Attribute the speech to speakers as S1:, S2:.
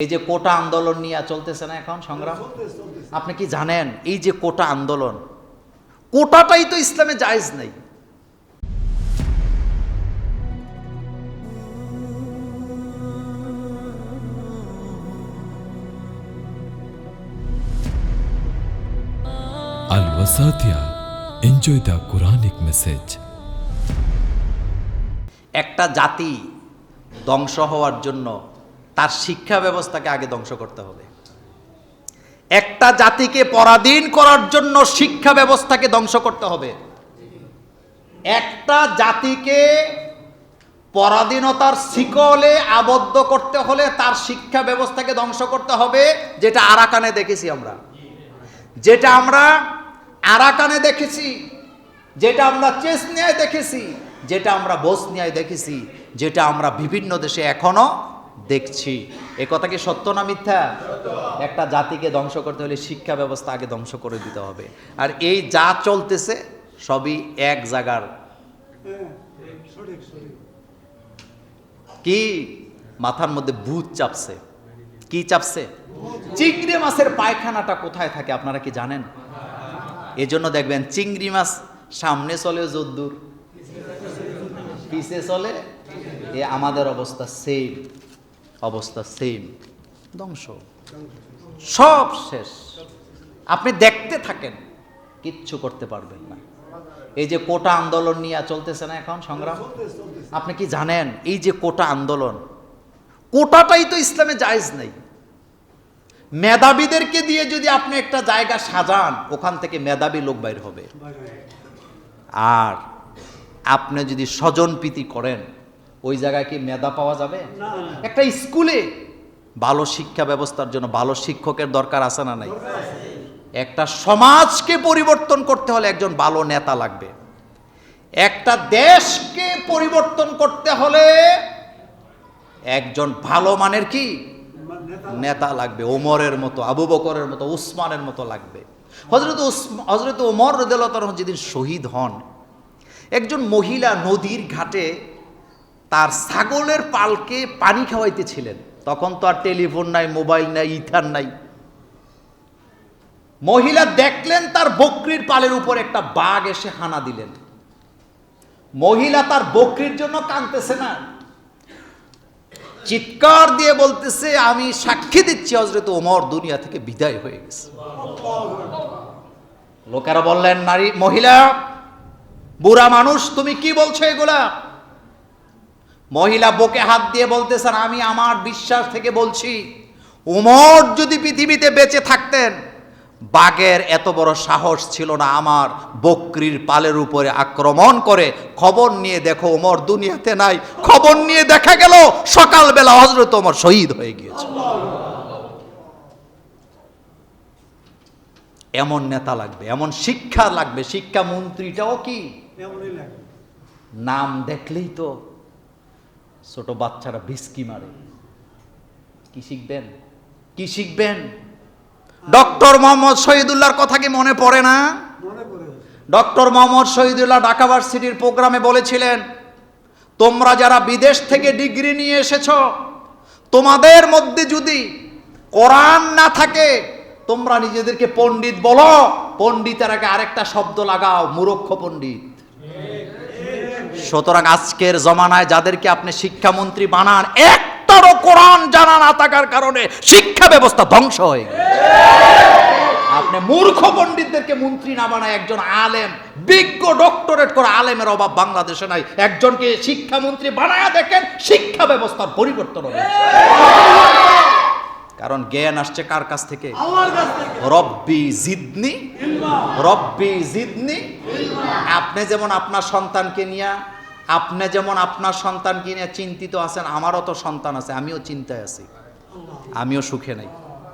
S1: এই যে কোটা আন্দোলন নিয়ে চলতেছে না এখন সংগ্রাম আপনি কি জানেন এই যে কোটা আন্দোলন কোটাটাই তো ইসলামে জায়েজ নেই
S2: Al Wasatia. Enjoy the Quranic message.
S1: একটা জাতি ধ্বংস হওয়ার জন্য তার শিক্ষা ব্যবস্থাকে আগে ধ্বংস করতে হবে। একটা জাতিকে পরাধীন করার জন্য শিক্ষা ব্যবস্থাকে ধ্বংস করতে হবে। একটা জাতিকে পরাধীনতার শিকলে আবদ্ধ করতে হলে তার শিক্ষা ব্যবস্থাকে ধ্বংস করতে হবে, যেটা আরাকানে দেখেছি আমরা। যেটা আমরা আরাকানে দেখেছি, যেটা আমরা চেসনিয়ায় দেখেছি, যেটা আমরা বোসনিয়ায় দেখেছি, যেটা আমরা বিভিন্ন দেশে এখনও দেখছি। এ কথা কি সত্য না মিথ্যা? একটা জাতিকে ধ্বংস করতে হলে শিক্ষা ব্যবস্থা আগে ধ্বংস করে দিতে হবে। আর এই যা চলতেছে, সবই এক জায়গার। কি? মাথার মধ্যে ভূত চাপছে। কি চাপছে? চিংড়ি মাছের পায়খানাটা কোথায় থাকে, আপনারা কি জানেন? এজন্য দেখবেন চিংড়ি মাছ সামনে চলে যদ্দূর। পিছে চলে? এ আমাদের অবস্থা সেম অবস্থা সেম ধ্বংস। সব শেষ। আপনি দেখতে থাকেন কিচ্ছু করতে পারবেন না। এই যে কোটা আন্দোলন নিয়ে চলতেছে না এখন সংগ্রাম? আপনি কি জানেন এই যে কোটা আন্দোলন কোটাটাই তো ইসলামে জায়জ নেই। মেধাবীদেরকে দিয়ে যদি আপনি একটা জায়গা সাজান ওখান থেকে মেধাবী লোক বাইর হবে। আর আপনি যদি স্বজনপ্রীতি করেন ওই জায়গায় কি মেধা পাওয়া যাবে? একটা স্কুলে ভালো শিক্ষা ব্যবস্থার জন্য ভালো শিক্ষকের দরকার আছে না নাই? একটা সমাজকে পরিবর্তন করতে হলে একজন ভালো নেতা লাগবে। একটা দেশকে পরিবর্তন করতে হলে একজন ভালো মানের কি? নেতা লাগবে। ওমরের মতো আবু বকরের মতো উসমানের মতো লাগবে। হজরত হজরত ওমর রদেলতর যেদিন শহীদ হন একজন মহিলা নদীর ঘাটে তার ছাগলের পালকে পানি খাওয়াইতেছিলেন। তখন তো আর টেলিফোন নাই, মোবাইল নাই ইথার নাই। মহিলা দেখলেন তার বকরির পালের উপর একটা বাঘ এসে হানা দিলেন। মহিলা তার বকরির জন্য কাঁদতেছে না। চিৎকার দিয়ে বলতেছে, আমি সাক্ষী দিচ্ছি হজরত ওমর দুনিয়া থেকে বিদায় হয়ে গেছে। লোকেরা বললেন, নারী, মহিলা, বুড়া মানুষ, তুমি কি বলছো এগুলা? মহিলা বুকে হাত দিয়ে বলতেছেন আমি আমার বিশ্বাস থেকে বলছি উমর যদি পৃথিবীতে বেঁচে থাকতেন বাঘের এত বড় সাহস ছিল না আমার বকরির পালের উপরে আক্রমণ করে। খবর নিয়ে দেখো ওমর দুনিয়াতে নাই। খবর নিয়ে দেখা গেল সকালবেলা হজরত ওমর শহীদ হয়ে গিয়েছে। এমন নেতা লাগবে এমন শিক্ষা লাগবে। শিক্ষা মন্ত্রীটাও কি নাম দেখলেই তো ছোট বাচ্চারা বিস্কি মারে। কি শিখবেন? কি শিখবেন? ডক্টর মোহাম্মদ শহীদুল্লাহর কথা কি মনে পড়ে না। ডক্টর মোহাম্মদ শহীদুল্লাহ ঢাকা ভার্সিটির প্রোগ্রামে বলেছিলেন তোমরা যারা বিদেশ থেকে ডিগ্রি নিয়ে এসেছ তোমাদের মধ্যে যদি কোরআন না থাকে তোমরা নিজেদেরকে পণ্ডিত বলো। পণ্ডিতের আগে আরেকটা শব্দ লাগাও মূরক্ষ পণ্ডিত। সুতরাং আজকের জমানায় যাদেরকে আপনি শিক্ষামন্ত্রী বানান একটারও কোরআন জানা না থাকার কারণে শিক্ষা ব্যবস্থা ধ্বংস হয়ে আপনি মূর্খ পণ্ডিতদেরকে মন্ত্রী না বানায় একজন আলেম বিজ্ঞ ডক্টরেট করে আলেমের অভাব বাংলাদেশে নাই একজনকে শিক্ষামন্ত্রী বানায়া দেখেন শিক্ষা ব্যবস্থার পরিবর্তন হবে। কারণ জ্ঞান আসছে কার কাছ থেকে?
S3: আল্লাহর কাছ থেকে।
S1: রব্বি জিদনি রব্বি জিদনি। আপনি যেমন আপনার সন্তানকে নিয়ে আপনি যেমন আপনার সন্তানকে নিয়ে চিন্তিত আছেন, আমারও তো সন্তান আছে, আমিও চিন্তায় আছি। আমিও সুখে নাই।